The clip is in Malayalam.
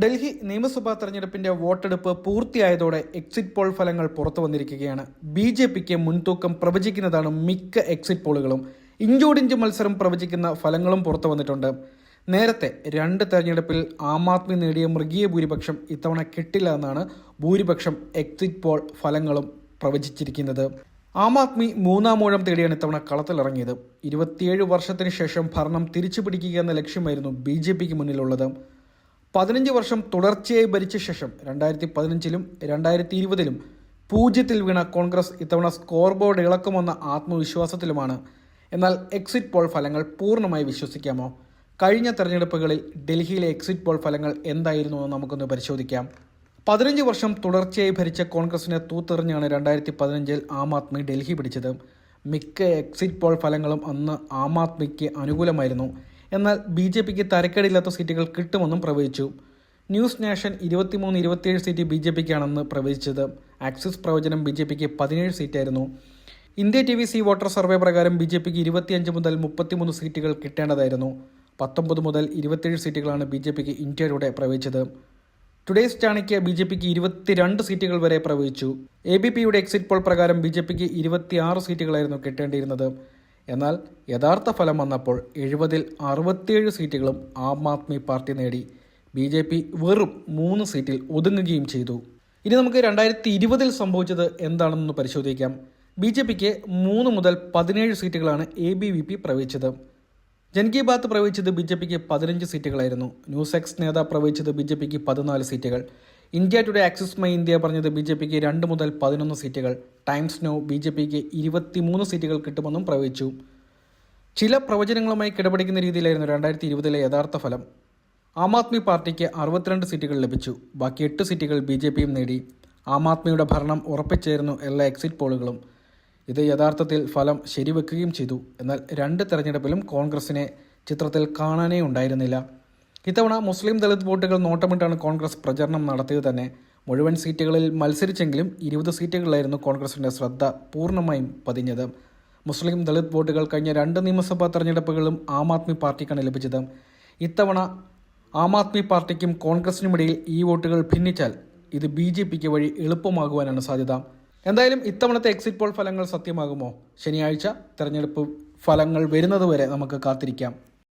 ഡൽഹി നിയമസഭാ തെരഞ്ഞെടുപ്പിന്റെ വോട്ടെടുപ്പ് പൂർത്തിയായതോടെ എക്സിറ്റ് പോൾ ഫലങ്ങൾ പുറത്തു വന്നിരിക്കുകയാണ്. ബി ജെ പിക്ക് മുൻതൂക്കം പ്രവചിക്കുന്നതാണ് മിക്ക എക്സിറ്റ് പോളുകളും ഇഞ്ചോടിഞ്ച് മത്സരം പ്രവചിക്കുന്ന ഫലങ്ങളും പുറത്തു വന്നിട്ടുണ്ട്. നേരത്തെ രണ്ട് തെരഞ്ഞെടുപ്പിൽ ആം ആദ്മി നേടിയ മൃഗീയ ഭൂരിപക്ഷം ഇത്തവണ കിട്ടില്ല എന്നാണ് ഭൂരിപക്ഷം എക്സിറ്റ് പോൾ ഫലങ്ങളും പ്രവചിച്ചിരിക്കുന്നത്. ആം ആദ്മി മൂന്നാം മൂഴം തേടിയാണ് ഇത്തവണ കളത്തിലിറങ്ങിയത്. ഇരുപത്തിയേഴ് വർഷത്തിന് ശേഷം ഭരണം തിരിച്ചു പിടിക്കുക എന്ന ലക്ഷ്യമായിരുന്നു ബി ജെ പിക്ക് മുന്നിലുള്ളത്. പതിനഞ്ച് വർഷം തുടർച്ചയായി ഭരിച്ച ശേഷം രണ്ടായിരത്തി പതിനഞ്ചിലും രണ്ടായിരത്തി ഇരുപതിലും പൂജ്യത്തിൽ വീണ കോൺഗ്രസ് ഇത്തവണ സ്കോർ ബോർഡ് ഇളക്കുമെന്ന ആത്മവിശ്വാസത്തിലുമാണ്. എന്നാൽ എക്സിറ്റ് പോൾ ഫലങ്ങൾ പൂർണമായി വിശ്വസിക്കാമോ? കഴിഞ്ഞ തെരഞ്ഞെടുപ്പുകളിൽ ഡൽഹിയിലെ എക്സിറ്റ് പോൾ ഫലങ്ങൾ എന്തായിരുന്നു എന്ന് നമുക്കൊന്ന് പരിശോധിക്കാം. പതിനഞ്ച് വർഷം തുടർച്ചയായി ഭരിച്ച കോൺഗ്രസിനെ തൂത്തെറിഞ്ഞാണ് രണ്ടായിരത്തി പതിനഞ്ചിൽ ആം ആദ്മി ഡൽഹി പിടിച്ചത്. മിക്ക എക്സിറ്റ് പോൾ ഫലങ്ങളും അന്ന് ആം ആദ്മിക്ക് അനുകൂലമായിരുന്നു. എന്നാൽ ബി ജെ പിക്ക് തരക്കേടില്ലാത്ത സീറ്റുകൾ കിട്ടുമെന്നും പ്രവചിച്ചു. ന്യൂസ് നാഷൻ ഇരുപത്തിമൂന്ന് ഇരുപത്തിയേഴ് സീറ്റ് ബി ജെ പിക്കാണെന്ന് പ്രവചിച്ചത്. ആക്സിസ് പ്രവചനം ബി ജെ പിക്ക് പതിനേഴ് സീറ്റായിരുന്നു. India TV C voter survey പ്രകാരം ബി ജെ പിക്ക് ഇരുപത്തിയഞ്ച് മുതൽ മുപ്പത്തിമൂന്ന് സീറ്റുകൾ കിട്ടേണ്ടതായിരുന്നു. പത്തൊമ്പത് മുതൽ ഇരുപത്തിയേഴ് സീറ്റുകളാണ് ബി ജെ പിക്ക് ഇന്ത്യയിലൂടെ പ്രവചിച്ചത്. ടുഡേസ് ചാണക്യ ബി ജെ പിക്ക് ഇരുപത്തിരണ്ട് സീറ്റുകൾ വരെ പ്രവചിച്ചു. എ ബി പിയുടെ എക്സിറ്റ് പോൾ പ്രകാരം ബി ജെ പിക്ക് ഇരുപത്തിയാറ് സീറ്റുകളായിരുന്നു കിട്ടേണ്ടിയിരുന്നത്. എന്നാൽ യഥാർത്ഥ ഫലം വന്നപ്പോൾ എഴുപതിൽ അറുപത്തിയേഴ് സീറ്റുകളും ആം ആദ്മി പാർട്ടി നേടി. ബി ജെ പി വെറും മൂന്ന് സീറ്റിൽ ഒതുങ്ങുകയും ചെയ്തു. ഇനി നമുക്ക് രണ്ടായിരത്തി ഇരുപതിൽ സംഭവിച്ചത് എന്താണെന്ന് പരിശോധിക്കാം. ബി ജെ പിക്ക് മൂന്ന് മുതൽ പതിനേഴ് സീറ്റുകളാണ് എ ബി വി പി പ്രവചിച്ചത് ജൻ കി ബാത്ത് പ്രവചിച്ചത് ബി ജെ പിക്ക് പതിനഞ്ച് സീറ്റുകളായിരുന്നു. ന്യൂസ് എക്സ് നേതാ പ്രവചിച്ചത് ബി ജെ പിക്ക് പതിനാല് സീറ്റുകൾ. India Today Axis My India പറഞ്ഞത് ബി ജെ പിക്ക് രണ്ട് മുതൽ പതിനൊന്ന് സീറ്റുകൾ. ടൈംസ് നോ ബി ജെ പിക്ക് ഇരുപത്തിമൂന്ന് സീറ്റുകൾ കിട്ടുമെന്നും പ്രവചിച്ചു. ചില പ്രവചനങ്ങളുമായി കിടപിടിക്കുന്ന രീതിയിലായിരുന്നു രണ്ടായിരത്തി ഇരുപതിലെ യഥാർത്ഥ ഫലം. ആം ആദ്മി പാർട്ടിക്ക് അറുപത്തിരണ്ട് സീറ്റുകൾ ലഭിച്ചു. ബാക്കി എട്ട് സീറ്റുകൾ ബി ജെ പിയും നേടി. ആം ആദ്മിയുടെ ഭരണം ഉറപ്പിച്ചായിരുന്നു എല്ലാ എക്സിറ്റ് പോളുകളും. ഇത് യഥാർത്ഥത്തിൽ ഫലം ശരിവെക്കുകയും ചെയ്തു. എന്നാൽ രണ്ട് തെരഞ്ഞെടുപ്പിലും കോൺഗ്രസിനെ ചിത്രത്തിൽ കാണാനേ ഉണ്ടായിരുന്നില്ല. ഇത്തവണ മുസ്ലിം ദളിത് വോട്ടുകൾ നോട്ടമിട്ടാണ് കോൺഗ്രസ് പ്രചരണം നടത്തിയത് തന്നെ. മുഴുവൻ സീറ്റുകളിൽ മത്സരിച്ചെങ്കിലും ഇരുപത് സീറ്റുകളിലായിരുന്നു കോൺഗ്രസിന്റെ ശ്രദ്ധ പൂർണമായും പതിഞ്ഞത്. മുസ്ലിം ദളിത് വോട്ടുകൾ കഴിഞ്ഞ രണ്ട് നിയമസഭാ തെരഞ്ഞെടുപ്പുകളും ആം ആദ്മി പാർട്ടിക്കാണ് ലഭിച്ചത്. ഇത്തവണ ആം ആദ്മി പാർട്ടിക്കും കോൺഗ്രസിനുമിടയിൽ ഈ വോട്ടുകൾ ഭിന്നിച്ചാൽ ഇത് ബി ജെ പിക്ക് വഴി എളുപ്പമാകുവാനാണ് സാധ്യത. എന്തായാലും ഇത്തവണത്തെ എക്സിറ്റ് പോൾ ഫലങ്ങൾ സത്യമാകുമോ? ശനിയാഴ്ച തെരഞ്ഞെടുപ്പ് ഫലങ്ങൾ വരുന്നതുവരെ നമുക്ക് കാത്തിരിക്കാം.